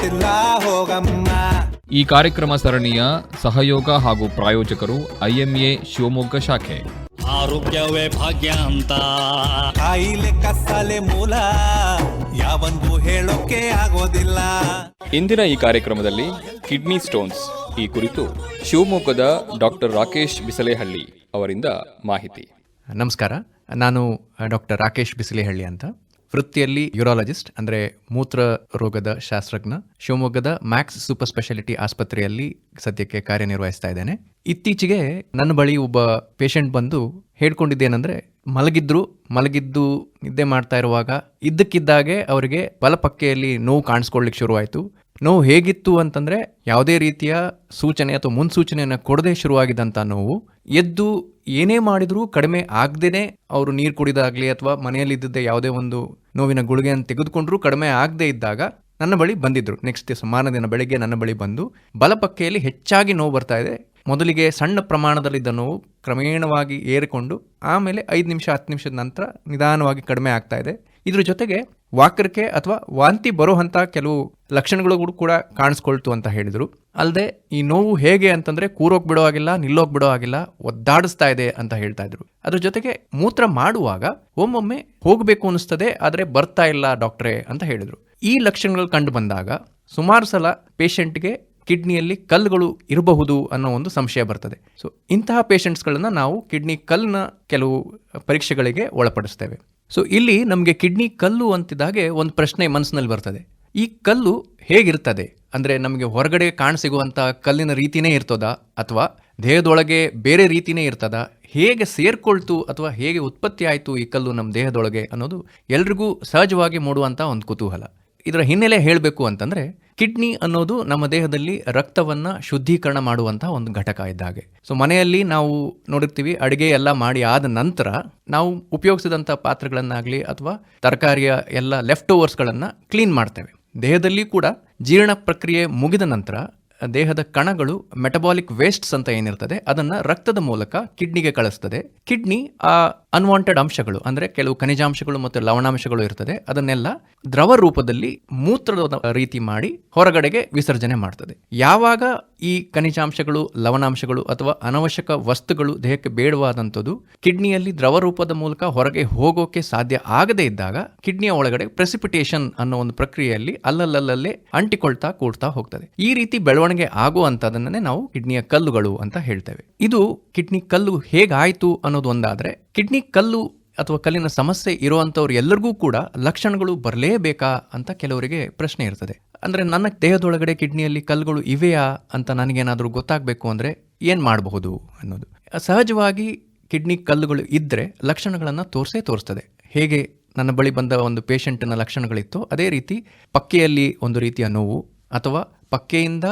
ಗೊತ್ತಿಲ್ಲ ಹೋಗಮ್ಮ ಈ ಕಾರ್ಯಕ್ರಮ ಸರಣಿಯ ಸಹಯೋಗ ಹಾಗೂ ಪ್ರಾಯೋಜಕರು ಐಎಂಎ ಶಿವಮೊಗ್ಗ ಶಾಖೆ. ಆರೋಗ್ಯವೇ ಭಾಗ್ಯ ಅಂತ. ಕಾಯಿಲೆ ಕಸಾಲೆ ಮೂಲ ಯಾವಂದು ಹೇಳೋಕೆ ಆಗೋದಿಲ್ಲ. ಇಂದಿನ ಈ ಕಾರ್ಯಕ್ರಮದಲ್ಲಿ ಕಿಡ್ನಿ ಸ್ಟೋನ್ಸ್ ಈ ಕುರಿತು ಶಿವಮೊಗ್ಗದ ಡಾಕ್ಟರ್ ರಾಕೇಶ್ ಬಿಸಲೇಹಳ್ಳಿ ಅವರಿಂದ ಮಾಹಿತಿ. ನಮಸ್ಕಾರ ನಾನು ಡಾಕ್ಟರ್ ರಾಕೇಶ್ ಬಿಸಲೇಹಳ್ಳಿ ಅಂತ. ವೃತ್ತಿಯಲ್ಲಿ ಯೂರಾಲಜಿಸ್ಟ್ ಅಂದರೆ ಮೂತ್ರ ರೋಗದ ಶಾಸ್ತ್ರಜ್ಞ, ಶಿವಮೊಗ್ಗದ ಮ್ಯಾಕ್ಸ್ ಸೂಪರ್ ಸ್ಪೆಷಾಲಿಟಿ ಆಸ್ಪತ್ರೆಯಲ್ಲಿ ಸದ್ಯಕ್ಕೆ ಕಾರ್ಯನಿರ್ವಹಿಸ್ತಾ ಇದ್ದೇನೆ. ಇತ್ತೀಚೆಗೆ ನನ್ನ ಬಳಿ ಒಬ್ಬ ಪೇಷಂಟ್ ಬಂದು ಹೇಳ್ಕೊಂಡಿದ್ದೇನೆಂದರೆ, ಮಲಗಿದ್ರು, ಮಲಗಿದ್ದು ನಿದ್ದೆ ಮಾಡ್ತಾ ಇರುವಾಗ ಇದ್ದಕ್ಕಿದ್ದಾಗೆ ಅವರಿಗೆ ಬಲಪಕ್ಕೆಯಲ್ಲಿ ನೋವು ಕಾಣಿಸ್ಕೊಳ್ಳಿಕ್ಕೆ ಶುರುವಾಯಿತು. ನೋವು ಹೇಗಿತ್ತು ಅಂತಂದರೆ, ಯಾವುದೇ ರೀತಿಯ ಸೂಚನೆ ಅಥವಾ ಮುನ್ಸೂಚನೆಯನ್ನು ಕೊಡದೆ ಶುರುವಾಗಿದ್ದಂಥ ನೋವು. ಎದ್ದು ಏನೇ ಮಾಡಿದರೂ ಕಡಿಮೆ ಆಗದೇನೆ ಅವರು ನೀರು ಕುಡಿದಾಗಲಿ ಅಥವಾ ಮನೆಯಲ್ಲಿದ್ದೇ ಯಾವುದೇ ಒಂದು ನೋವಿನ ಗುಳಿಗೆಯನ್ನು ತೆಗೆದುಕೊಂಡ್ರೂ ಕಡಿಮೆ ಆಗದೇ ಇದ್ದಾಗ ನನ್ನ ಬಳಿ ಬಂದಿದ್ದರು ನೆಕ್ಸ್ಟ್ ದಿವಸ, ಮಾರನೇ ದಿನ ಬೆಳಗ್ಗೆ ನನ್ನ ಬಳಿ ಬಂದು ಬಲಪಕ್ಕೆಯಲ್ಲಿ ಹೆಚ್ಚಾಗಿ ನೋವು ಬರ್ತಾ ಇದೆ. ಮೊದಲಿಗೆ ಸಣ್ಣ ಪ್ರಮಾಣದಲ್ಲಿದ್ದ ನೋವು ಕ್ರಮೇಣವಾಗಿ ಏರಿಕೊಂಡು ಆಮೇಲೆ ಐದು ನಿಮಿಷ, ಹತ್ತು ನಿಮಿಷದ ನಂತರ ನಿಧಾನವಾಗಿ ಕಡಿಮೆ ಆಗ್ತಾ ಇದೆ. ಇದ್ರ ಜೊತೆಗೆ ವಾಕರಿಕೆ ಅಥವಾ ವಾಂತಿ ಬರುವಂಥ ಕೆಲವು ಲಕ್ಷಣಗಳು ಕೂಡ ಕಾಣಿಸ್ಕೊಳ್ತು ಅಂತ ಹೇಳಿದರು. ಅಲ್ಲದೆ ಈ ನೋವು ಹೇಗೆ ಅಂತಂದರೆ ಕೂರೋಕ್ ಬಿಡೋ ಆಗಿಲ್ಲ ನಿಲ್ಲೋಕ್ ಬಿಡೋ ಆಗಿಲ್ಲ ಒದ್ದಾಡಿಸ್ತಾ ಇದೆ ಅಂತ ಹೇಳ್ತಾ ಇದ್ರು. ಅದ್ರ ಜೊತೆಗೆ ಮೂತ್ರ ಮಾಡುವಾಗ ಒಮ್ಮೊಮ್ಮೆ ಹೋಗಬೇಕು ಅನಿಸ್ತದೆ, ಆದರೆ ಬರ್ತಾ ಇಲ್ಲ ಡಾಕ್ಟ್ರೇ ಅಂತ ಹೇಳಿದರು. ಈ ಲಕ್ಷಣಗಳು ಕಂಡು ಬಂದಾಗ ಸುಮಾರು ಸಲ ಪೇಷಂಟ್ಗೆ ಕಿಡ್ನಿಯಲ್ಲಿ ಕಲ್ಲುಗಳು ಇರಬಹುದು ಅನ್ನೋ ಒಂದು ಸಂಶಯ ಬರ್ತದೆ. ಸೊ, ಇಂತಹ ಪೇಷಂಟ್ಸ್ಗಳನ್ನು ನಾವು ಕಿಡ್ನಿ ಕಲ್ಲಿನ ಕೆಲವು ಪರೀಕ್ಷೆಗಳಿಗೆ ಒಳಪಡಿಸ್ತೇವೆ. ಸೊ ಇಲ್ಲಿ ನಮಗೆ ಕಿಡ್ನಿ ಕಲ್ಲು ಅಂತಿದ್ದಾಗೆ ಒಂದು ಪ್ರಶ್ನೆ ಮನಸ್ಸಿನಲ್ಲಿ ಬರ್ತದೆ. ಈ ಕಲ್ಲು ಹೇಗಿರ್ತದೆ? ಅಂದರೆ ನಮಗೆ ಹೊರಗಡೆ ಕಾಣಸಿಗುವಂಥ ಕಲ್ಲಿನ ರೀತಿನೇ ಇರ್ತದಾ? ಅಥವಾ ದೇಹದೊಳಗೆ ಬೇರೆ ರೀತಿನೇ ಇರ್ತದ? ಹೇಗೆ ಸೇರ್ಕೊಳ್ತು ಅಥವಾ ಹೇಗೆ ಉತ್ಪತ್ತಿ ಆಯಿತು ಈ ಕಲ್ಲು ನಮ್ಮ ದೇಹದೊಳಗೆ ಅನ್ನೋದು ಎಲ್ರಿಗೂ ಸಹಜವಾಗಿ ಮೂಡುವಂಥ ಒಂದು ಕುತೂಹಲ. ಇದರ ಹಿನ್ನೆಲೆ ಹೇಳಬೇಕು ಅಂತಂದರೆ, ಕಿಡ್ನಿ ಅನ್ನೋದು ನಮ್ಮ ದೇಹದಲ್ಲಿ ರಕ್ತವನ್ನು ಶುದ್ಧೀಕರಣ ಮಾಡುವಂಥ ಒಂದು ಘಟಕ ಇದ್ದಾಗೆ ಸೊ ಮನೆಯಲ್ಲಿ ನಾವು ನೋಡಿರ್ತೀವಿ, ಅಡುಗೆ ಎಲ್ಲ ಮಾಡಿ ಆದ ನಂತರ ನಾವು ಉಪಯೋಗಿಸಿದಂಥ ಪಾತ್ರೆಗಳನ್ನಾಗಲಿ ಅಥವಾ ತರಕಾರಿಯ ಎಲ್ಲ ಲೆಫ್ಟ್ ಓವರ್ಸ್ಗಳನ್ನು ಕ್ಲೀನ್ ಮಾಡ್ತೇವೆ. ದೇಹದಲ್ಲಿ ಕೂಡ ಜೀರ್ಣ ಪ್ರಕ್ರಿಯೆ ಮುಗಿದ ನಂತರ ದೇಹದ ಕಣಗಳು ಮೆಟಬಾಲಿಕ್ ವೇಸ್ಟ್ಸ್ ಅಂತ ಏನಿರ್ತದೆ, ಅದನ್ನು ರಕ್ತದ ಮೂಲಕ ಕಿಡ್ನಿಗೆ ಕಳಿಸ್ತದೆ. ಕಿಡ್ನಿ ಆ ಅನ್ವಾಂಟೆಡ್ ಅಂಶಗಳು, ಅಂದರೆ ಕೆಲವು ಖನಿಜಾಂಶಗಳು ಮತ್ತು ಲವಣಾಂಶಗಳು ಇರ್ತದೆ, ಅದನ್ನೆಲ್ಲ ದ್ರವ ರೂಪದಲ್ಲಿ ಮೂತ್ರದ ರೀತಿ ಮಾಡಿ ಹೊರಗಡೆಗೆ ವಿಸರ್ಜನೆ ಮಾಡ್ತದೆ. ಯಾವಾಗ ಈ ಖನಿಜಾಂಶಗಳು, ಲವಣಾಂಶಗಳು ಅಥವಾ ಅನವಶ್ಯಕ ವಸ್ತುಗಳು ದೇಹಕ್ಕೆ ಬೇಡವಾದಂಥದ್ದು, ಕಿಡ್ನಿಯಲ್ಲಿ ದ್ರವ ರೂಪದ ಮೂಲಕ ಹೊರಗೆ ಹೋಗೋಕೆ ಸಾಧ್ಯ ಆಗದೇ ಇದ್ದಾಗ ಕಿಡ್ನಿಯ ಒಳಗಡೆ ಪ್ರೆಸಿಪಿಟೇಷನ್ ಅನ್ನೋ ಒಂದು ಪ್ರಕ್ರಿಯೆಯಲ್ಲಿ ಅಲ್ಲಲ್ಲಲ್ಲೇ ಅಂಟಿಕೊಳ್ತಾ ಕೂಡ್ತಾ ಹೋಗ್ತದೆ. ಈ ರೀತಿ ಬೆಳವಣಿಗೆ ಆಗುವಂತದನ್ನೇ ನಾವು ಕಿಡ್ನಿಯ ಕಲ್ಲುಗಳು ಅಂತ ಹೇಳ್ತೇವೆ. ಇದು ಕಿಡ್ನಿ ಕಲ್ಲು ಹೇಗಾಯ್ತು ಅನ್ನೋದು ಒಂದಾದರೆ, ಕಿಡ್ನಿ ಕಲ್ಲು ಅಥವಾ ಕಲ್ಲಿನ ಸಮಸ್ಯೆ ಇರುವಂಥವ್ರು ಎಲ್ಲರಿಗೂ ಕೂಡ ಲಕ್ಷಣಗಳು ಬರಲೇಬೇಕಾ ಅಂತ ಕೆಲವರಿಗೆ ಪ್ರಶ್ನೆ ಇರ್ತದೆ. ಅಂದ್ರೆ ನನ್ನ ದೇಹದೊಳಗಡೆ ಕಿಡ್ನಿಯಲ್ಲಿ ಕಲ್ಲುಗಳು ಇವೆಯಾ ಅಂತ ನನಗೇನಾದರೂ ಗೊತ್ತಾಗಬೇಕು ಅಂದರೆ ಏನು ಮಾಡಬಹುದು ಅನ್ನೋದು. ಸಹಜವಾಗಿ ಕಿಡ್ನಿ ಕಲ್ಲುಗಳು ಇದ್ದರೆ ಲಕ್ಷಣಗಳನ್ನು ತೋರಿಸೇ ತೋರಿಸ್ತದೆ. ಹೇಗೆ ನನ್ನ ಬಳಿ ಬಂದ ಒಂದು ಪೇಷಂಟ್ನ ಲಕ್ಷಣಗಳಿತ್ತು ಅದೇ ರೀತಿ ಪಕ್ಕೆಯಲ್ಲಿ ಒಂದು ರೀತಿಯ ನೋವು ಅಥವಾ ಪಕ್ಕೆಯಿಂದ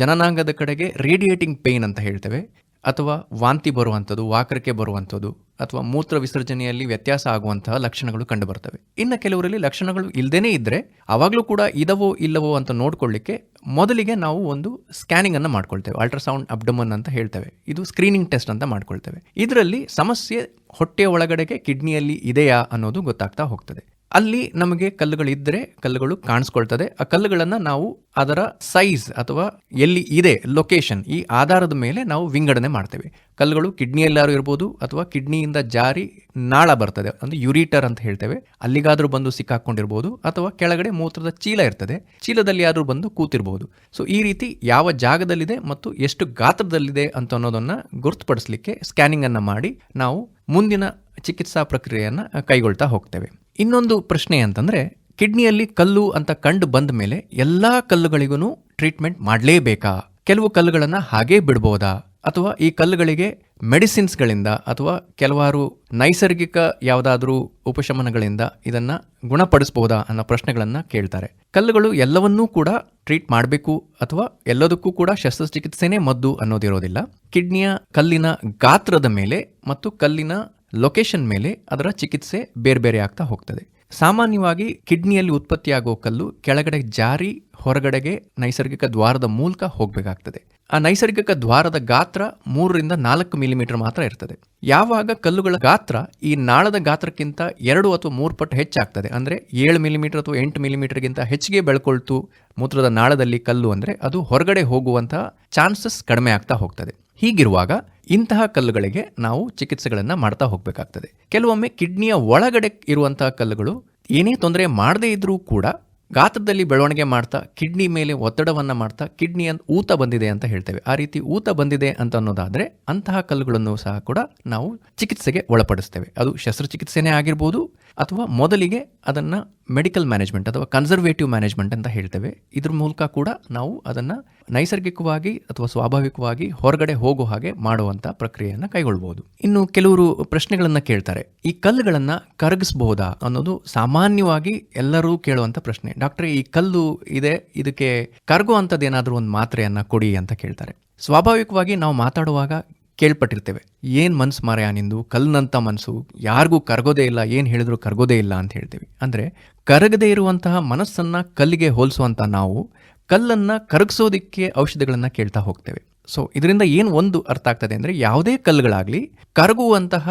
ಜನನಾಂಗದ ಕಡೆಗೆ ರೇಡಿಯೇಟಿಂಗ್ ಪೇಯ್ನ್ ಅಂತ ಹೇಳ್ತೇವೆ ಅಥವಾ ವಾಂತಿ ಬರುವಂಥದ್ದು, ವಾಕರಿಕೆ ಬರುವಂಥದ್ದು ಅಥವಾ ಮೂತ್ರ ವಿಸರ್ಜನೆಯಲ್ಲಿ ವ್ಯತ್ಯಾಸ ಆಗುವಂತಹ ಲಕ್ಷಣಗಳು ಕಂಡುಬರ್ತವೆ. ಇನ್ನು ಕೆಲವರಲ್ಲಿ ಲಕ್ಷಣಗಳು ಇಲ್ಲದೇ ಇದ್ದರೆ ಆವಾಗಲೂ ಕೂಡ ಇದವೋ ಇಲ್ಲವೋ ಅಂತ ನೋಡ್ಕೊಳ್ಳಿಕ್ಕೆ ಮೊದಲಿಗೆ ನಾವು ಒಂದು ಸ್ಕ್ಯಾನಿಂಗ್ ಅನ್ನು ಮಾಡ್ಕೊಳ್ತೇವೆ. ಅಲ್ಟ್ರಾಸೌಂಡ್, ಅಬ್ಡಮನ್ ಅಂತ ಹೇಳ್ತೇವೆ. ಇದು ಸ್ಕ್ರೀನಿಂಗ್ ಟೆಸ್ಟ್ ಅಂತ ಮಾಡ್ಕೊಳ್ತೇವೆ. ಇದರಲ್ಲಿ ಸಮಸ್ಯೆ ಹೊಟ್ಟೆಯ ಒಳಗಡೆಗೆ ಕಿಡ್ನಿಯಲ್ಲಿ ಇದೆಯಾ ಅನ್ನೋದು ಗೊತ್ತಾಗ್ತಾ ಹೋಗ್ತದೆ. ಅಲ್ಲಿ ನಮಗೆ ಕಲ್ಲುಗಳಿದ್ದರೆ ಕಲ್ಲುಗಳು ಕಾಣಿಸ್ಕೊಳ್ತದೆ. ಆ ಕಲ್ಲುಗಳನ್ನು ನಾವು ಅದರ ಸೈಜ್ ಅಥವಾ ಎಲ್ಲಿ ಇದೆ ಲೊಕೇಶನ್ ಈ ಆಧಾರದ ಮೇಲೆ ನಾವು ವಿಂಗಡಣೆ ಮಾಡ್ತೇವೆ. ಕಲ್ಲುಗಳು ಕಿಡ್ನಿಯಲ್ಲಾರು ಇರ್ಬೋದು ಅಥವಾ ಕಿಡ್ನಿಯಿಂದ ಜಾರಿ ನಾಳ ಬರ್ತದೆ. ಅಂದ್ರೆ ಯುರಿಟರ್ ಅಂತ ಹೇಳ್ತೇವೆ. ಅಲ್ಲಿಗಾದ್ರೂ ಬಂದು ಸಿಕ್ಕಾಕೊಂಡಿರ್ಬೋದು ಅಥವಾ ಕೆಳಗಡೆ ಮೂತ್ರದ ಚೀಲ ಇರ್ತದೆ. ಚೀಲದಲ್ಲಿ ಯಾರು ಬಂದು ಕೂತಿರ್ಬೋದು. ಸೊ ಈ ರೀತಿ ಯಾವ ಜಾಗದಲ್ಲಿದೆ ಮತ್ತು ಎಷ್ಟು ಗಾತ್ರದಲ್ಲಿದೆ ಅಂತ ಅನ್ನೋದನ್ನ ಗುರುತುಪಡಿಸಲಿಕ್ಕೆ ಸ್ಕ್ಯಾನಿಂಗ್ ಅನ್ನ ಮಾಡಿ ನಾವು ಮುಂದಿನ ಚಿಕಿತ್ಸಾ ಪ್ರಕ್ರಿಯೆಯನ್ನು ಕೈಗೊಳ್ತಾ ಹೋಗ್ತೇವೆ. ಇನ್ನೊಂದು ಪ್ರಶ್ನೆ ಅಂತಂದರೆ, ಕಿಡ್ನಿಯಲ್ಲಿ ಕಲ್ಲು ಅಂತ ಕಂಡು ಬಂದ ಮೇಲೆ ಎಲ್ಲ ಕಲ್ಲುಗಳಿಗೂ ಟ್ರೀಟ್ಮೆಂಟ್ ಮಾಡಲೇಬೇಕಾ? ಕೆಲವು ಕಲ್ಲುಗಳನ್ನು ಹಾಗೇ ಬಿಡ್ಬೋದಾ? ಅಥವಾ ಈ ಕಲ್ಲುಗಳಿಗೆ ಮೆಡಿಸಿನ್ಸ್ಗಳಿಂದ ಅಥವಾ ಕೆಲವಾರು ನೈಸರ್ಗಿಕ ಯಾವುದಾದ್ರೂ ಉಪಶಮನಗಳಿಂದ ಇದನ್ನು ಗುಣಪಡಿಸಬಹುದಾ ಅನ್ನೋ ಪ್ರಶ್ನೆಗಳನ್ನು ಕೇಳ್ತಾರೆ. ಕಲ್ಲುಗಳು ಎಲ್ಲವನ್ನೂ ಕೂಡ ಟ್ರೀಟ್ ಮಾಡಬೇಕು ಅಥವಾ ಎಲ್ಲದಕ್ಕೂ ಕೂಡ ಶಸ್ತ್ರಚಿಕಿತ್ಸೆನೇ ಮದ್ದು ಅನ್ನೋದಿರೋದಿಲ್ಲ. ಕಿಡ್ನಿಯ ಕಲ್ಲಿನ ಗಾತ್ರದ ಮೇಲೆ ಮತ್ತು ಕಲ್ಲಿನ ಲೊಕೇಶನ್ ಮೇಲೆ ಅದರ ಚಿಕಿತ್ಸೆ ಬೇರೆ ಬೇರೆ ಆಗ್ತಾ ಹೋಗ್ತದೆ. ಸಾಮಾನ್ಯವಾಗಿ ಕಿಡ್ನಿಯಲ್ಲಿ ಉತ್ಪತ್ತಿಯಾಗೋ ಕಲ್ಲು ಕೆಳಗಡೆ ಜಾರಿ ಹೊರಗಡೆಗೆ ನೈಸರ್ಗಿಕ ದ್ವಾರದ ಮೂಲಕ ಹೋಗಬೇಕಾಗ್ತದೆ. ಆ ನೈಸರ್ಗಿಕ ದ್ವಾರದ ಗಾತ್ರ ಮೂರರಿಂದ ನಾಲ್ಕು ಮಿಲಿಮೀಟರ್ ಮಾತ್ರ ಇರ್ತದೆ. ಯಾವಾಗ ಕಲ್ಲುಗಳ ಗಾತ್ರ ಈ ನಾಳದ ಗಾತ್ರಕ್ಕಿಂತ ಎರಡು ಅಥವಾ ಮೂರು ಪಟ್ಟು ಹೆಚ್ಚಾಗ್ತದೆ, ಅಂದರೆ ಏಳು ಮಿಲಿಮೀಟರ್ ಅಥವಾ ಎಂಟು ಮಿಲಿಮೀಟರ್ಗಿಂತ ಹೆಚ್ಚಿಗೆ ಬೆಳ್ಕೊಳ್ತು ಮೂತ್ರದ ನಾಳದಲ್ಲಿ ಕಲ್ಲು ಅಂದರೆ ಅದು ಹೊರಗಡೆ ಹೋಗುವಂತಹ ಚಾನ್ಸಸ್ ಕಡಿಮೆ ಆಗ್ತಾ ಹೋಗ್ತದೆ. ಹೀಗಿರುವಾಗ ಇಂತಹ ಕಲ್ಲುಗಳಿಗೆ ನಾವು ಚಿಕಿತ್ಸೆಗಳನ್ನು ಮಾಡ್ತಾ ಹೋಗಬೇಕಾಗ್ತದೆ. ಕೆಲವೊಮ್ಮೆ ಕಿಡ್ನಿಯ ಒಳಗಡೆ ಇರುವಂತಹ ಕಲ್ಲುಗಳು ಏನೇ ತೊಂದರೆ ಮಾಡದೇ ಇದ್ರೂ ಕೂಡ ಗಾತ್ರದಲ್ಲಿ ಬೆಳವಣಿಗೆ ಮಾಡ್ತಾ, ಕಿಡ್ನಿ ಮೇಲೆ ಒತ್ತಡವನ್ನು ಮಾಡ್ತಾ, ಕಿಡ್ನಿಯ ಊತ ಬಂದಿದೆ ಅಂತ ಹೇಳ್ತೇವೆ. ಆ ರೀತಿ ಊತ ಬಂದಿದೆ ಅಂತ ಅನ್ನೋದಾದರೆ ಅಂತಹ ಕಲ್ಲುಗಳನ್ನು ಸಹ ಕೂಡ ನಾವು ಚಿಕಿತ್ಸೆಗೆ ಒಳಪಡಿಸ್ತೇವೆ. ಅದು ಶಸ್ತ್ರಚಿಕಿತ್ಸೆನೇ ಆಗಿರ್ಬೋದು ಅಥವಾ ಮೊದಲಿಗೆ ಅದನ್ನು ಮೆಡಿಕಲ್ ಮ್ಯಾನೇಜ್ಮೆಂಟ್ ಅಥವಾ ಕನ್ಸರ್ವೇಟಿವ್ ಮ್ಯಾನೇಜ್ಮೆಂಟ್ ಅಂತ ಹೇಳ್ತೇವೆ. ಇದ್ರ ಮೂಲಕ ಕೂಡ ನಾವು ಅದನ್ನು ನೈಸರ್ಗಿಕವಾಗಿ ಅಥವಾ ಸ್ವಾಭಾವಿಕವಾಗಿ ಹೊರಗಡೆ ಹೋಗೋ ಹಾಗೆ ಮಾಡುವಂಥ ಪ್ರಕ್ರಿಯೆಯನ್ನು ಕೈಗೊಳ್ಬೋದು ಇನ್ನು ಕೆಲವರು ಪ್ರಶ್ನೆಗಳನ್ನು ಕೇಳ್ತಾರೆ. ಈ ಕಲ್ಲುಗಳನ್ನು ಕರಗಿಸಬಹುದಾ ಅನ್ನೋದು ಸಾಮಾನ್ಯವಾಗಿ ಎಲ್ಲರೂ ಕೇಳುವಂಥ ಪ್ರಶ್ನೆ. ಡಾಕ್ಟರ್, ಈ ಕಲ್ಲು ಇದೆ, ಇದಕ್ಕೆ ಕರಗುವಂಥದ್ದು ಏನಾದರೂ ಒಂದು ಮಾತ್ರೆಯನ್ನು ಕೊಡಿ ಅಂತ ಕೇಳ್ತಾರೆ. ಸ್ವಾಭಾವಿಕವಾಗಿ ನಾವು ಮಾತಾಡುವಾಗ ಕೇಳ್ಪಟ್ಟಿರ್ತೇವೆ. ಏನು ಮನ್ಸು ಮಾರಯ ನಿಂದು? ಕಲ್ನಂಥ ಮನಸ್ಸು ಯಾರಿಗೂ ಕರಗೋದೇ ಇಲ್ಲ, ಏನು ಹೇಳಿದ್ರು ಕರಗೋದೇ ಇಲ್ಲ ಅಂತ ಹೇಳ್ತೀವಿ. ಅಂದರೆ ಕರಗದೇ ಇರುವಂತಹ ಮನಸ್ಸನ್ನು ಕಲ್ಲಿಗೆ ಹೋಲಿಸುವಂಥ ನಾವು ಕಲ್ಲನ್ನು ಕರಗಿಸೋದಕ್ಕೆ ಔಷಧಿಗಳನ್ನು ಕೇಳ್ತಾ ಹೋಗ್ತೇವೆ. ಸೊ ಇದರಿಂದ ಏನು ಒಂದು ಅರ್ಥ ಆಗ್ತದೆ ಅಂದರೆ ಯಾವುದೇ ಕಲ್ಲುಗಳಾಗಲಿ ಕರಗುವಂತಹ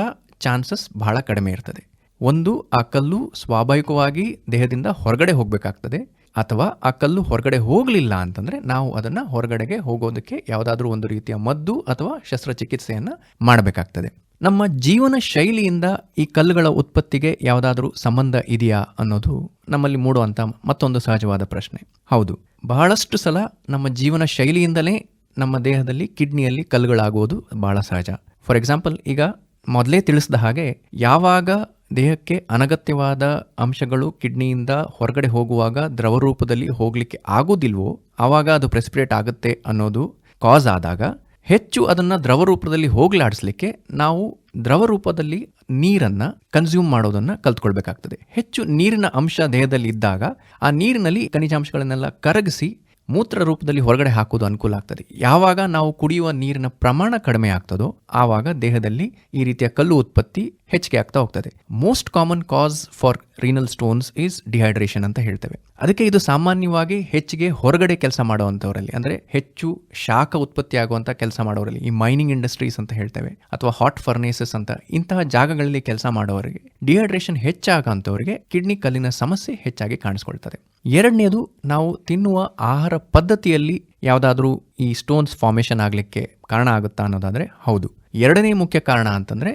ಚಾನ್ಸಸ್ ಬಹಳ ಕಡಿಮೆ ಇರ್ತದೆ. ಒಂದು, ಆ ಕಲ್ಲು ಸ್ವಾಭಾವಿಕವಾಗಿ ದೇಹದಿಂದ ಹೊರಗಡೆ ಹೋಗಬೇಕಾಗ್ತದೆ. ಅಥವಾ ಆ ಕಲ್ಲು ಹೊರಗಡೆ ಹೋಗಲಿಲ್ಲ ಅಂತಂದರೆ ನಾವು ಅದನ್ನು ಹೊರಗಡೆಗೆ ಹೋಗೋದಕ್ಕೆ ಯಾವುದಾದ್ರೂ ಒಂದು ರೀತಿಯ ಮದ್ದು ಅಥವಾ ಶಸ್ತ್ರಚಿಕಿತ್ಸೆಯನ್ನು ಮಾಡಬೇಕಾಗ್ತದೆ. ನಮ್ಮ ಜೀವನ ಶೈಲಿಯಿಂದ ಈ ಕಲ್ಲುಗಳ ಉತ್ಪತ್ತಿಗೆ ಯಾವುದಾದ್ರೂ ಸಂಬಂಧ ಇದೆಯಾ ಅನ್ನೋದು ನಮ್ಮಲ್ಲಿ ಮೂಡುವಂಥ ಮತ್ತೊಂದು ಸಹಜವಾದ ಪ್ರಶ್ನೆ. ಹೌದು, ಬಹಳಷ್ಟು ಸಲ ನಮ್ಮ ಜೀವನ ಶೈಲಿಯಿಂದಲೇ ನಮ್ಮ ದೇಹದಲ್ಲಿ ಕಿಡ್ನಿಯಲ್ಲಿ ಕಲ್ಲುಗಳಾಗುವುದು ಬಹಳ ಸಹಜ. ಫಾರ್ ಎಕ್ಸಾಂಪಲ್ ಈಗ ಮೊದಲೇ ತಿಳಿಸಿದ ಹಾಗೆ ಯಾವಾಗ ದೇಹಕ್ಕೆ ಅನಗತ್ಯವಾದ ಅಂಶಗಳು ಕಿಡ್ನಿಯಿಂದ ಹೊರಗಡೆ ಹೋಗುವಾಗ ದ್ರವ ರೂಪದಲ್ಲಿ ಹೋಗಲಿಕ್ಕೆ ಆಗೋದಿಲ್ವೋ ಆವಾಗ ಅದು ಪ್ರೆಸಿಪಿರೇಟ್ ಆಗುತ್ತೆ ಅನ್ನೋದು ಕಾಸ್ ಆದಾಗ ಹೆಚ್ಚು ಅದನ್ನು ದ್ರವ ರೂಪದಲ್ಲಿ ಹೋಗಲಾಡಿಸ್ಲಿಕ್ಕೆ ನಾವು ದ್ರವ ರೂಪದಲ್ಲಿ ನೀರನ್ನು ಕನ್ಸ್ಯೂಮ್ ಮಾಡೋದನ್ನು ಕಲ್ತ್ಕೊಳ್ಬೇಕಾಗ್ತದೆ. ಹೆಚ್ಚು ನೀರಿನ ಅಂಶ ದೇಹದಲ್ಲಿ ಇದ್ದಾಗ ಆ ನೀರಿನಲ್ಲಿ ಖನಿಜಾಂಶಗಳನ್ನೆಲ್ಲ ಕರಗಿಸಿ ಮೂತ್ರ ರೂಪದಲ್ಲಿ ಹೊರಗಡೆ ಹಾಕೋದು ಅನುಕೂಲ ಆಗ್ತದೆ. ಯಾವಾಗ ನಾವು ಕುಡಿಯುವ ನೀರಿನ ಪ್ರಮಾಣ ಕಡಿಮೆ ಆಗ್ತದೋ ಆವಾಗ ದೇಹದಲ್ಲಿ ಈ ರೀತಿಯ ಕಲ್ಲು ಉತ್ಪತ್ತಿ ಹೆಚ್ಚಿಗೆ ಆಗ್ತಾ ಹೋಗ್ತದೆ. Most common cause for renal stones is dehydration ಅಂತ ಹೇಳ್ತೇವೆ. ಅದಕ್ಕೆ ಇದು ಸಾಮಾನ್ಯವಾಗಿ ಹೆಚ್ಚಿಗೆ ಹೊರಗಡೆ ಕೆಲಸ ಮಾಡುವಂಥವರಲ್ಲಿ, ಅಂದರೆ ಹೆಚ್ಚು ಶಾಖ ಉತ್ಪತ್ತಿ ಆಗುವಂಥ ಕೆಲಸ ಮಾಡೋರಲ್ಲಿ ಈ ಮೈನಿಂಗ್ ಇಂಡಸ್ಟ್ರೀಸ್ ಅಂತ ಹೇಳ್ತೇವೆ, ಅಥವಾ ಹಾಟ್ ಫರ್ನೇಸಸ್ ಅಂತ, ಇಂತಹ ಜಾಗಗಳಲ್ಲಿ ಕೆಲಸ ಮಾಡೋರಿಗೆ ಡಿಹೈಡ್ರೇಷನ್ ಹೆಚ್ಚಾಗಂಥವರಿಗೆ ಕಿಡ್ನಿ ಕಲ್ಲಿನ ಸಮಸ್ಯೆ ಹೆಚ್ಚಾಗಿ ಕಾಣಿಸ್ಕೊಳ್ತದೆ. ಎರಡನೇದು, ನಾವು ತಿನ್ನುವ ಆಹಾರ ಪದ್ಧತಿಯಲ್ಲಿ ಯಾವುದಾದ್ರೂ ಈ ಸ್ಟೋನ್ಸ್ ಫಾರ್ಮೇಷನ್ ಆಗಲಿಕ್ಕೆ ಕಾರಣ ಆಗುತ್ತಾ ಅನ್ನೋದಾದರೆ ಹೌದು. ಎರಡನೇ ಮುಖ್ಯ ಕಾರಣ ಅಂತಂದರೆ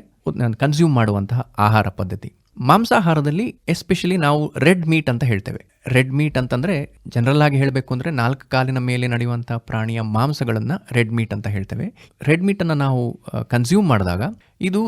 ಕನ್ಸ್ಯೂಮ್ ಮಾಡುವಂತಹ ಆಹಾರ ಪದ್ಧತಿ. ಮಾಂಸಾಹಾರದಲ್ಲಿ ಎಸ್ಪೆಷಲಿ ನಾವು ರೆಡ್ ಮೀಟ್ ಅಂತ ಹೇಳ್ತೇವೆ. ರೆಡ್ ಮೀಟ್ ಅಂತಂದರೆ ಜನರಲ್ ಆಗಿ ಹೇಳಬೇಕು ಅಂದರೆ ನಾಲ್ಕು ಕಾಲಿನ ಮೇಲೆ ನಡೆಯುವಂಥ ಪ್ರಾಣಿಯ ಮಾಂಸಗಳನ್ನು ರೆಡ್ ಮೀಟ್ ಅಂತ ಹೇಳ್ತೇವೆ. ರೆಡ್ ಮೀಟನ್ನು ನಾವು ಕನ್ಸ್ಯೂಮ್ ಮಾಡಿದಾಗ ಇದು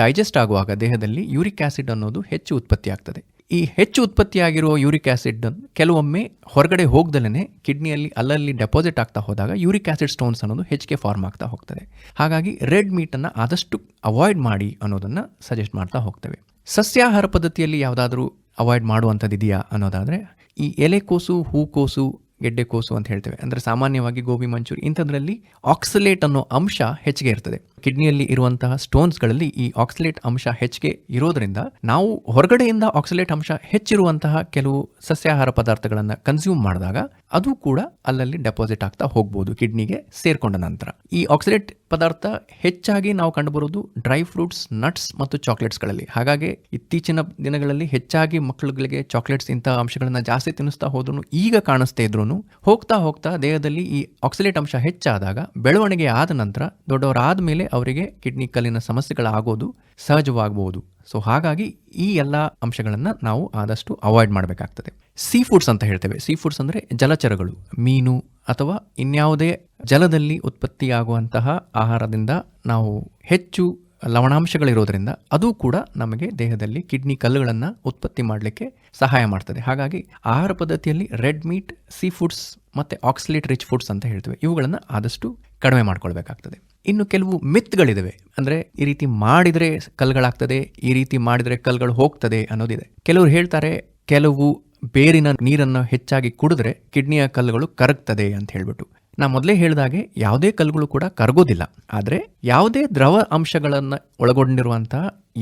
ಡೈಜೆಸ್ಟ್ ಆಗುವಾಗ ದೇಹದಲ್ಲಿ ಯೂರಿಕ್ ಆಸಿಡ್ ಅನ್ನೋದು ಹೆಚ್ಚು ಉತ್ಪತ್ತಿ ಆಗ್ತದೆ. ಈ ಹೆಚ್ಚು ಉತ್ಪತ್ತಿಯಾಗಿರುವ ಯೂರಿಕ್ ಆಸಿಡ್ ಕೆಲವೊಮ್ಮೆ ಹೊರಗಡೆ ಹೋಗ್ದಲೇ ಕಿಡ್ನಿಯಲ್ಲಿ ಅಲ್ಲಲ್ಲಿ ಡೆಪಾಸಿಟ್ ಆಗ್ತಾ ಹೋದಾಗ ಯೂರಿಕ್ ಆಸಿಡ್ ಸ್ಟೋನ್ಸ್ ಅನ್ನೋದು ಹೆಚ್ಚಿಗೆ ಫಾರ್ಮ್ ಆಗ್ತಾ ಹೋಗ್ತದೆ. ಹಾಗಾಗಿ ರೆಡ್ ಮೀಟನ್ನು ಆದಷ್ಟು ಅವಾಯ್ಡ್ ಮಾಡಿ ಅನ್ನೋದನ್ನು ಸಜೆಸ್ಟ್ ಮಾಡ್ತಾ ಹೋಗ್ತೇವೆ. ಸಸ್ಯಾಹಾರ ಪದ್ಧತಿಯಲ್ಲಿ ಯಾವುದಾದ್ರೂ ಅವಾಯ್ಡ್ ಮಾಡುವಂಥದ್ದು ಇದೆಯಾ ಅನ್ನೋದಾದರೆ, ಈ ಎಲೆಕೋಸು ಹೂಕೋಸು ಗೆಡ್ಡೆಕೋಸು ಅಂತ ಹೇಳ್ತೇವೆ. ಅಂದರೆ ಸಾಮಾನ್ಯವಾಗಿ ಗೋಬಿ, ಮಂಚೂರಿ ಇಂಥದ್ರಲ್ಲಿ ಆಕ್ಸಲೇಟ್ ಅನ್ನೋ ಅಂಶ ಹೆಚ್ಚಿಗೆ ಇರ್ತದೆ. ಕಿಡ್ನಿಯಲ್ಲಿ ಇರುವಂತಹ ಸ್ಟೋನ್ಸ್ಗಳಲ್ಲಿ ಈ ಆಕ್ಸಿಲೇಟ್ ಅಂಶ ಹೆಚ್ಚಿಗೆ ಇರೋದ್ರಿಂದ ನಾವು ಹೊರಗಡೆಯಿಂದ ಆಕ್ಸಿಲೇಟ್ ಅಂಶ ಹೆಚ್ಚಿರುವಂತಹ ಕೆಲವು ಸಸ್ಯಾಹಾರ ಪದಾರ್ಥಗಳನ್ನು ಕನ್ಸ್ಯೂಮ್ ಮಾಡಿದಾಗ ಅದು ಕೂಡ ಅಲ್ಲಲ್ಲಿ ಡೆಪಾಸಿಟ್ ಆಗ್ತಾ ಹೋಗ್ಬೋದು ಕಿಡ್ನಿಗೆ ಸೇರ್ಕೊಂಡ ನಂತರ. ಈ ಆಕ್ಸಿಲೇಟ್ ಪದಾರ್ಥ ಹೆಚ್ಚಾಗಿ ನಾವು ಕಂಡುಬರೋದು ಡ್ರೈ ಫ್ರೂಟ್ಸ್ ನಟ್ಸ್ ಮತ್ತು ಚಾಕ್ಲೇಟ್ಸ್ಗಳಲ್ಲಿ ಹಾಗಾಗಿ ಇತ್ತೀಚಿನ ದಿನಗಳಲ್ಲಿ ಹೆಚ್ಚಾಗಿ ಮಕ್ಕಳುಗಳಿಗೆ ಚಾಕ್ಲೇಟ್ಸ್ ಇಂತಹ ಅಂಶಗಳನ್ನು ಜಾಸ್ತಿ ತಿನ್ನಿಸ್ತಾ ಹೋದ್ರೂ ಈಗ ಕಾಣಿಸ್ತಾ ಇದ್ರು ಹೋಗ್ತಾ ಹೋಗ್ತಾ ದೇಹದಲ್ಲಿ ಈ ಆಕ್ಸಿಲೇಟ್ ಅಂಶ ಹೆಚ್ಚಾದಾಗ ಬೆಳವಣಿಗೆ ಆದ ನಂತರ ದೊಡ್ಡವರಾದ ಮೇಲೆ ಅವರಿಗೆ ಕಿಡ್ನಿ ಕಲ್ಲಿನ ಸಮಸ್ಯೆಗಳಾಗೋದು ಸಹಜವಾಗಬಹುದು. ಸೊ ಹಾಗಾಗಿ ಈ ಎಲ್ಲ ಅಂಶಗಳನ್ನು ನಾವು ಆದಷ್ಟು ಅವಾಯ್ಡ್ ಮಾಡಬೇಕಾಗ್ತದೆ. ಸೀ ಫುಡ್ಸ್ ಅಂತ ಹೇಳ್ತೇವೆ. ಸೀ ಫುಡ್ಸ್ ಅಂದರೆ ಜಲಚರಗಳು, ಮೀನು ಅಥವಾ ಇನ್ಯಾವುದೇ ಜಲದಲ್ಲಿ ಉತ್ಪತ್ತಿಯಾಗುವಂತಹ ಆಹಾರದಿಂದ ನಾವು ಹೆಚ್ಚು ಲವಣಾಂಶಗಳಿರೋದ್ರಿಂದ ಅದು ಕೂಡ ನಮಗೆ ದೇಹದಲ್ಲಿ ಕಿಡ್ನಿ ಕಲ್ಲುಗಳನ್ನು ಉತ್ಪತ್ತಿ ಮಾಡಲಿಕ್ಕೆ ಸಹಾಯ ಮಾಡ್ತದೆ. ಹಾಗಾಗಿ ಆಹಾರ ಪದ್ಧತಿಯಲ್ಲಿ ರೆಡ್ ಮೀಟ್ ಸೀ ಫುಡ್ಸ್ ಮತ್ತು ಆಕ್ಸಿಲೇಟ್ ರಿಚ್ ಫುಡ್ಸ್ ಅಂತ ಹೇಳ್ತೇವೆ. ಇವುಗಳನ್ನು ಆದಷ್ಟು ಕಡಿಮೆ ಮಾಡ್ಕೊಳ್ಬೇಕಾಗ್ತದೆ. ಇನ್ನು ಕೆಲವು ಮಿತ್ಗಳಿದ್ದಾವೆ ಅಂದರೆ ಈ ರೀತಿ ಮಾಡಿದರೆ ಕಲ್ಗಳಾಗ್ತದೆ ಈ ರೀತಿ ಮಾಡಿದರೆ ಕಲ್ಗಳು ಹೋಗ್ತದೆ ಅನ್ನೋದಿದೆ. ಕೆಲವರು ಹೇಳ್ತಾರೆ, ಕೆಲವು ಬೇರಿನ ನೀರನ್ನು ಹೆಚ್ಚಾಗಿ ಕುಡಿದ್ರೆ ಕಿಡ್ನಿಯ ಕಲ್ಲುಗಳು ಕರಗ್ತದೆ ಅಂತ ಹೇಳ್ಬಿಟ್ಟು. ನಾ ಮೊದಲೇ ಹೇಳಿದಾಗೆ ಯಾವುದೇ ಕಲ್ಲುಗಳು ಕೂಡ ಕರಗೋದಿಲ್ಲ. ಆದರೆ ಯಾವುದೇ ದ್ರವ ಅಂಶಗಳನ್ನು ಒಳಗೊಂಡಿರುವಂಥ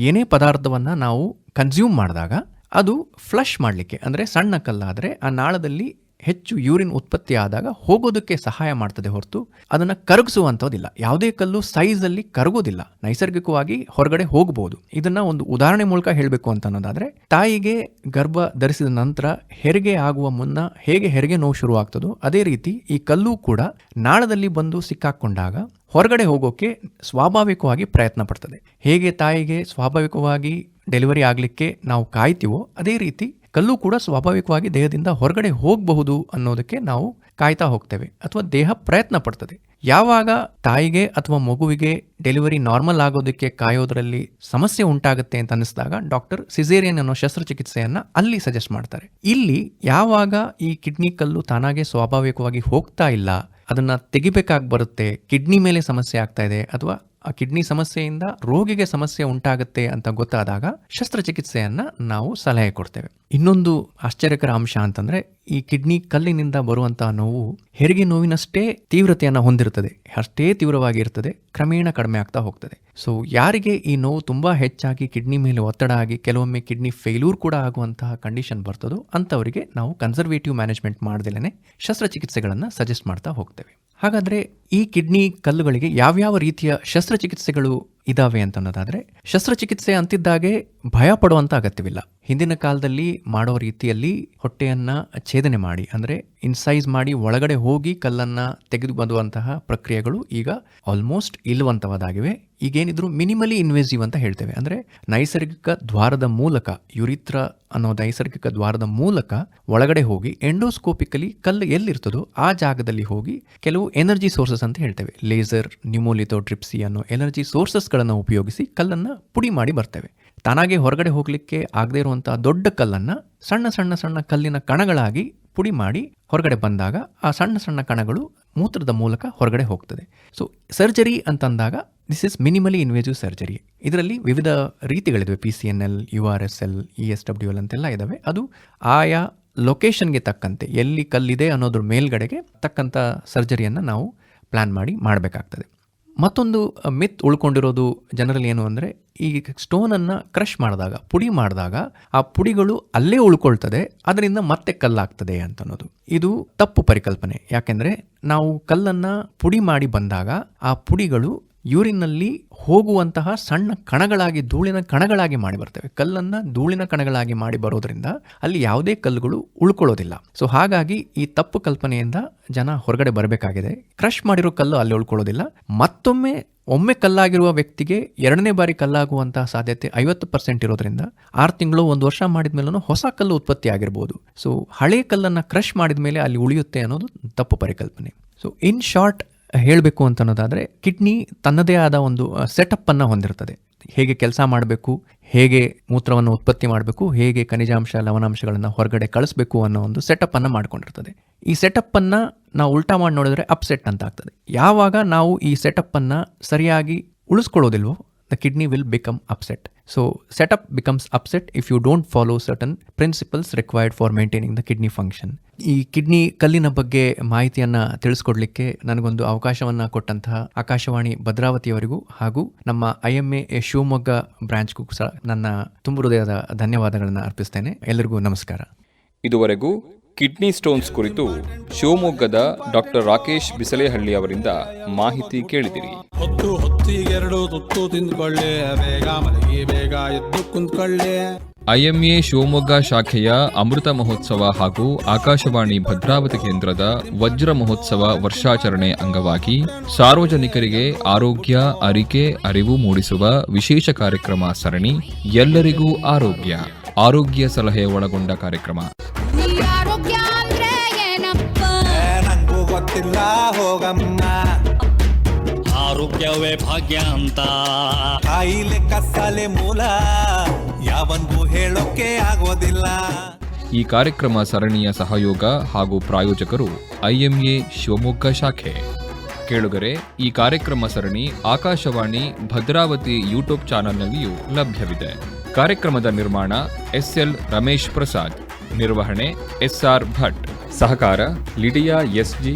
ಏನೇ ಪದಾರ್ಥವನ್ನು ನಾವು ಕನ್ಸ್ಯೂಮ್ ಮಾಡಿದಾಗ ಅದು ಫ್ಲಶ್ ಮಾಡಲಿಕ್ಕೆ, ಅಂದರೆ ಸಣ್ಣ ಕಲ್ಲಾದರೆ ಆ ನಾಳದಲ್ಲಿ ಹೆಚ್ಚು ಯೂರಿನ್ ಉತ್ಪತ್ತಿ ಆದಾಗ ಹೋಗೋದಕ್ಕೆ ಸಹಾಯ ಮಾಡ್ತದೆ ಹೊರತು ಅದನ್ನು ಕರಗಿಸುವಂಥದ್ದಿಲ್ಲ. ಯಾವುದೇ ಕಲ್ಲು ಸೈಜಲ್ಲಿ ಕರಗೋದಿಲ್ಲ. ನೈಸರ್ಗಿಕವಾಗಿ ಹೊರಗಡೆ ಹೋಗಬಹುದು ಇದನ್ನ ಒಂದು ಉದಾಹರಣೆ ಮೂಲಕ ಹೇಳಬೇಕು ಅಂತ ಅನ್ನೋದಾದ್ರೆ, ತಾಯಿಗೆ ಗರ್ಭ ಧರಿಸಿದ ನಂತರ ಹೆರಿಗೆ ಆಗುವ ಮುನ್ನ ಹೇಗೆ ಹೆರಿಗೆ ನೋವು ಶುರುವಾಗ್ತದೋ ಅದೇ ರೀತಿ ಈ ಕಲ್ಲು ಕೂಡ ನಾಳದಲ್ಲಿ ಬಂದು ಸಿಕ್ಕಾಕೊಂಡಾಗ ಹೊರಗಡೆ ಹೋಗೋಕೆ ಸ್ವಾಭಾವಿಕವಾಗಿ ಪ್ರಯತ್ನ ಪಡ್ತದೆ. ಹೇಗೆ ತಾಯಿಗೆ ಸ್ವಾಭಾವಿಕವಾಗಿ ಡೆಲಿವರಿ ಆಗಲಿಕ್ಕೆ ನಾವು ಕಾಯ್ತೀವೋ ಅದೇ ರೀತಿ ಕಲ್ಲು ಕೂಡ ಸ್ವಾಭಾವಿಕವಾಗಿ ದೇಹದಿಂದ ಹೊರಗಡೆ ಹೋಗಬಹುದು ಅನ್ನೋದಕ್ಕೆ ನಾವು ಕಾಯ್ತಾ ಹೋಗ್ತೇವೆ ಅಥವಾ ದೇಹ ಪ್ರಯತ್ನ ಪಡ್ತದೆ. ಯಾವಾಗ ತಾಯಿಗೆ ಅಥವಾ ಮಗುವಿಗೆ ಡೆಲಿವರಿ ನಾರ್ಮಲ್ ಆಗೋದಕ್ಕೆ ಕಾಯೋದ್ರಲ್ಲಿ ಸಮಸ್ಯೆ ಉಂಟಾಗುತ್ತೆ ಅಂತ ಅನ್ನಿಸಿದಾಗ ಡಾಕ್ಟರ್ ಸಿಸೇರಿಯನ್ ಅನ್ನೋ ಶಸ್ತ್ರಚಿಕಿತ್ಸೆಯನ್ನ ಅಲ್ಲಿ ಸಜೆಸ್ಟ್ ಮಾಡ್ತಾರೆ. ಇಲ್ಲಿ ಯಾವಾಗ ಈ ಕಿಡ್ನಿ ಕಲ್ಲು ತಾನಾಗೆ ಸ್ವಾಭಾವಿಕವಾಗಿ ಹೋಗ್ತಾ ಇಲ್ಲ, ಅದನ್ನ ತೆಗಿಬೇಕಾಗಿ ಬರುತ್ತೆ, ಕಿಡ್ನಿ ಮೇಲೆ ಸಮಸ್ಯೆ ಆಗ್ತಾ ಇದೆ ಅಥವಾ ಆ ಕಿಡ್ನಿ ಸಮಸ್ಯೆಯಿಂದ ರೋಗಿಗೆ ಸಮಸ್ಯೆ ಉಂಟಾಗುತ್ತೆ ಅಂತ ಗೊತ್ತಾದಾಗ ಶಸ್ತ್ರಚಿಕಿತ್ಸೆಯನ್ನ ನಾವು ಸಲಹೆ ಕೊಡ್ತೇವೆ. ಇನ್ನೊಂದು ಆಶ್ಚರ್ಯಕರ ಅಂಶ ಅಂತಂದ್ರೆ ಈ ಕಿಡ್ನಿ ಕಲ್ಲಿನಿಂದ ಬರುವಂತಹ ನೋವು ಹೆರಿಗೆ ನೋವಿನಷ್ಟೇ ತೀವ್ರತೆಯನ್ನ ಹೊಂದಿರುತ್ತದೆ. ಅಷ್ಟೇ ತೀವ್ರವಾಗಿ ಇರ್ತದೆ, ಕ್ರಮೇಣ ಕಡಿಮೆ ಆಗ್ತಾ ಹೋಗ್ತದೆ. ಸೊ ಯಾರಿಗೆ ಈ ನೋವು ತುಂಬಾ ಹೆಚ್ಚಾಗಿ ಕಿಡ್ನಿ ಮೇಲೆ ಒತ್ತಡ ಆಗಿ ಕೆಲವೊಮ್ಮೆ ಕಿಡ್ನಿ ಫೇಲ್ಯೂರ್ ಕೂಡ ಆಗುವಂತಹ ಕಂಡೀಷನ್ ಬರ್ತದೋ ಅಂಥವರಿಗೆ ನಾವು ಕನ್ಸರ್ವೇಟಿವ್ ಮ್ಯಾನೇಜ್ಮೆಂಟ್ ಮಾಡ್ದಲೇ ಶಸ್ತ್ರಚಿಕಿತ್ಸೆಗಳನ್ನು ಸಜೆಸ್ಟ್ ಮಾಡ್ತಾ ಹೋಗ್ತೇವೆ. ಹಾಗಾದ್ರೆ ಈ ಕಿಡ್ನಿ ಕಲ್ಲುಗಳಿಗೆ ಯಾವ್ಯಾವ ರೀತಿಯ ಶಸ್ತ್ರಚಿಕಿತ್ಸೆಗಳು ಇದಾವೆ ಅಂತ ಅನ್ನೋದಾದ್ರೆ, ಶಸ್ತ್ರಚಿಕಿತ್ಸೆ ಅಂತಿದ್ದಾಗೆ ಭಯ ಪಡುವಂಥ ಅಗತ್ಯವಿಲ್ಲ. ಹಿಂದಿನ ಕಾಲದಲ್ಲಿ ಮಾಡೋ ರೀತಿಯಲ್ಲಿ ಹೊಟ್ಟೆಯನ್ನ ಛೇದನೆ ಮಾಡಿ, ಅಂದ್ರೆ ಇನ್ಸೈಸ್ ಮಾಡಿ ಒಳಗಡೆ ಹೋಗಿ ಕಲ್ಲನ್ನ ತೆಗೆದು ಬಂದುವಂತಹ ಪ್ರಕ್ರಿಯೆಗಳು ಈಗ ಆಲ್ಮೋಸ್ಟ್ ಇಲ್ಲವಂತವಾದಾಗಿವೆ ಈಗೇನಿದ್ರು ಮಿನಿಮಲಿ ಇನ್ವೇಸಿವ್ ಅಂತ ಹೇಳ್ತೇವೆ. ಅಂದ್ರೆ ನೈಸರ್ಗಿಕ ದ್ವಾರದ ಮೂಲಕ, ಯುರಿತ್ರ ಅನ್ನೋ ನೈಸರ್ಗಿಕ ದ್ವಾರದ ಮೂಲಕ ಒಳಗಡೆ ಹೋಗಿ ಎಂಡೋಸ್ಕೋಪಿಕಲಿ ಕಲ್ಲು ಎಲ್ಲಿರ್ತದೋ ಆ ಜಾಗದಲ್ಲಿ ಹೋಗಿ ಕೆಲವು ಎನರ್ಜಿ ಸೋರ್ಸಸ್ ಅಂತ ಹೇಳ್ತೇವೆ. ಲೇಸರ್ ನ್ಯೂಮೋಲಿಥೋ ಟ್ರಿಪ್ಸಿ ಅನ್ನೋ ಎನರ್ಜಿ ಸೋರ್ಸಸ್ಗಳನ್ನು ಉಪಯೋಗಿಸಿ ಕಲ್ಲನ್ನು ಪುಡಿ ಮಾಡಿ ಬರ್ತೇವೆ. ತಾನಾಗೆ ಹೊರಗಡೆ ಹೋಗಲಿಕ್ಕೆ ಆಗದೇ ಇರುವಂಥ ದೊಡ್ಡ ಕಲ್ಲನ್ನು ಸಣ್ಣ ಸಣ್ಣ ಸಣ್ಣ ಕಲ್ಲಿನ ಕಣಗಳಾಗಿ ಪುಡಿ ಮಾಡಿ ಹೊರಗಡೆ ಬಂದಾಗ ಆ ಸಣ್ಣ ಸಣ್ಣ ಕಣಗಳು ಮೂತ್ರದ ಮೂಲಕ ಹೊರಗಡೆ ಹೋಗ್ತದೆ. ಸೊ ಸರ್ಜರಿ ಅಂತಂದಾಗ this is minimally invasive surgery ಇದರಲ್ಲಿ ವಿವಿಧ ರೀತಿಗಳಿವೆ. P C N L U R S L E S W L ಅಂತೆಲ್ಲ ಇದ್ದಾವೆ ಅದು ಆಯಾ ಲೊಕೇಶನ್ಗೆ ತಕ್ಕಂತೆ, ಎಲ್ಲಿ ಕಲ್ಲಿದೆ ಅನ್ನೋದ್ರ ಮೇಲ್ಗಡೆಗೆ ತಕ್ಕಂಥ ಸರ್ಜರಿಯನ್ನು ನಾವು ಪ್ಲ್ಯಾನ್ ಮಾಡಿ ಮಾಡಬೇಕಾಗ್ತದೆ. ಮತ್ತೊಂದು ಮಿತ್ ಉಳ್ಕೊಂಡಿರೋದು ಜನರಲ್ಲಿ ಏನು ಅಂದರೆ, ಈ ಸ್ಟೋನನ್ನು ಕ್ರಷ್ ಮಾಡಿದಾಗ, ಪುಡಿ ಮಾಡಿದಾಗ, ಆ ಪುಡಿಗಳು ಅಲ್ಲೇ ಉಳ್ಕೊಳ್ತದೆ, ಅದರಿಂದ ಮತ್ತೆ ಕಲ್ಲಾಗ್ತದೆ ಅಂತ ಅನ್ನೋದು ಇದು ತಪ್ಪು ಪರಿಕಲ್ಪನೆ. ಯಾಕೆಂದರೆ, ನಾವು ಕಲ್ಲನ್ನು ಪುಡಿ ಮಾಡಿ ಬಂದಾಗ, ಆ ಪುಡಿಗಳು ಯೂರಿನ್ನಲ್ಲಿ ಹೋಗುವಂತಹ ಸಣ್ಣ ಕಣಗಳಾಗಿ, ಧೂಳಿನ ಕಣಗಳಾಗಿ ಮಾಡಿ ಬರ್ತವೆ. ಕಲ್ಲನ್ನು ಧೂಳಿನ ಕಣಗಳಾಗಿ ಮಾಡಿ ಬರೋದ್ರಿಂದ ಅಲ್ಲಿ ಯಾವುದೇ ಕಲ್ಲುಗಳು ಉಳ್ಕೊಳ್ಳೋದಿಲ್ಲ. ಸೊ ಹಾಗಾಗಿ ಈ ತಪ್ಪು ಕಲ್ಪನೆಯಿಂದ ಜನ ಹೊರಗಡೆ ಬರಬೇಕಾಗಿದೆ. ಕ್ರಶ್ ಮಾಡಿರೋ ಕಲ್ಲು ಅಲ್ಲಿ ಉಳ್ಕೊಳ್ಳೋದಿಲ್ಲ. ಮತ್ತೊಮ್ಮೆ ಒಮ್ಮೆ ಕಲ್ಲಾಗಿರುವ ವ್ಯಕ್ತಿಗೆ ಎರಡನೇ ಬಾರಿ ಕಲ್ಲಾಗುವಂತಹ ಸಾಧ್ಯತೆ ಐವತ್ತು ಪರ್ಸೆಂಟ್ ಇರೋದ್ರಿಂದ ಆರು ತಿಂಗಳು, ಒಂದು ವರ್ಷ ಮಾಡಿದ ಮೇಲೂ ಹೊಸ ಕಲ್ಲು ಉತ್ಪತ್ತಿ ಆಗಿರ್ಬೋದು. ಸೊ ಹಳೆ ಕಲ್ಲನ್ನು ಕ್ರಶ್ ಮಾಡಿದ ಮೇಲೆ ಅಲ್ಲಿ ಉಳಿಯುತ್ತೆ ಅನ್ನೋದು ತಪ್ಪು ಪರಿಕಲ್ಪನೆ. ಸೊ ಇನ್ ಶಾರ್ಟ್ ಹೇಳಬೇಕು ಅಂತ ಅನ್ನೋದಾದರೆ ಕಿಡ್ನಿ ತನ್ನದೇ ಆದ ಒಂದು ಸೆಟಪ್ಪನ್ನು ಹೊಂದಿರ್ತದೆ. ಹೇಗೆ ಕೆಲಸ ಮಾಡಬೇಕು, ಹೇಗೆ ಮೂತ್ರವನ್ನು ಉತ್ಪತ್ತಿ ಮಾಡಬೇಕು, ಹೇಗೆ ಖನಿಜಾಂಶ, ಲವಣಾಂಶಗಳನ್ನು ಹೊರಗಡೆ ಕಳಿಸ್ಬೇಕು ಅನ್ನೋ ಒಂದು ಸೆಟಪ್ಪನ್ನು ಮಾಡಿಕೊಂಡಿರ್ತದೆ. ಈ ಸೆಟಪ್ಪನ್ನು ನಾವು ಉಲ್ಟಾ ಮಾಡಿ ನೋಡಿದ್ರೆ ಅಪ್ಸೆಟ್ ಅಂತ ಆಗ್ತದೆ. ಯಾವಾಗ ನಾವು ಈ ಸೆಟಪ್ಪನ್ನು ಸರಿಯಾಗಿ ಉಳಿಸ್ಕೊಳ್ಳೋದಿಲ್ವೋ the kidney will become upset so setup becomes upset if you don't follow certain principles required for maintaining the kidney function. ಈ ಕಿಡ್ನಿ ಕಲ್ಲಿನ ಬಗ್ಗೆ ಮಾಹಿತಿಯನ್ನು ತಿಳಿಸ್ಕೊಡ್ಲಿಕ್ಕೆ ನನಗೊಂದು ಅವಕಾಶವನ್ನು ಕೊಟ್ಟಂತಹ ಆಕಾಶವಾಣಿ ಭದ್ರಾವತಿಯವರಿಗೂ ಹಾಗೂ ನಮ್ಮ ಐ ಎಂ ಎ ಶಿವಮೊಗ್ಗ ಬ್ರಾಂಚ್ಗೂ ಸಹ ನನ್ನ ತುಂಬ ಹೃದಯದ ಧನ್ಯವಾದಗಳನ್ನು ಅರ್ಪಿಸ್ತೇನೆ. ಎಲ್ಲರಿಗೂ ನಮಸ್ಕಾರ. ಇದುವರೆಗೂ ಕಿಡ್ನಿ ಸ್ಟೋನ್ಸ್ ಕುರಿತು ಶಿವಮೊಗ್ಗದ ಡಾಕ್ಟರ್ ರಾಕೇಶ್ ಬಿಸಲೇಹಳ್ಳಿ ಅವರಿಂದ ಮಾಹಿತಿ ಕೇಳಿದಿರಿ. ಹೊತ್ತು ಹೊತ್ತಿಗೆರಡು ತುತ್ತು ತಿಂದ್ಕೊಳ್ಳಿ ಬೇಗ ಮಲಗಿ ಬೇಗ ಎದ್ದು ಐಎಂಎ ಶಿವಮೊಗ್ಗ ಶಾಖೆಯ ಅಮೃತ ಮಹೋತ್ಸವ ಹಾಗೂ ಆಕಾಶವಾಣಿ ಭದ್ರಾವತಿ ಕೇಂದ್ರದ ವಜ್ರ ಮಹೋತ್ಸವ ವರ್ಷಾಚರಣೆ ಅಂಗವಾಗಿ ಸಾರ್ವಜನಿಕರಿಗೆ ಆರೋಗ್ಯ, ಅರಿಕೆ, ಅರಿವು ಮೂಡಿಸುವ ವಿಶೇಷ ಕಾರ್ಯಕ್ರಮ ಸರಣಿ ಎಲ್ಲರಿಗೂ ಆರೋಗ್ಯ ಆರೋಗ್ಯ ಸಲಹೆ ಒಳಗೊಂಡ ಕಾರ್ಯಕ್ರಮ. ಆರೋಗ್ಯವೇ ಭಾಗ್ಯ ಅಂತ. ಕಾಯಿಲೆ ಕಸಾಲೆ ಮೂಲ ಯಾವನ್ಗೂ ಹೇಳೋಕೆ ಆಗೋದಿಲ್ಲ. ಈ ಕಾರ್ಯಕ್ರಮ ಸರಣಿಯ ಸಹಯೋಗ ಹಾಗೂ ಪ್ರಾಯೋಜಕರು ಐಎಂಎ ಶಿವಮೊಗ್ಗ ಶಾಖೆ. ಕೇಳುಗರೆ ಈ ಕಾರ್ಯಕ್ರಮ ಸರಣಿ ಆಕಾಶವಾಣಿ ಭದ್ರಾವತಿ ಯೂಟ್ಯೂಬ್ ಚಾನೆಲ್ನಲ್ಲಿಯೂ ಲಭ್ಯವಿದೆ. ಕಾರ್ಯಕ್ರಮದ ನಿರ್ಮಾಣ ಎಸ್ಎಲ್ ರಮೇಶ್ ಪ್ರಸಾದ್. ನಿರ್ವಹಣೆ ಎಸ್ಆರ್ ಭಟ್. ಸಹಕಾರ ಲಿಡಿಯಾ ಎಸ್ಜಿ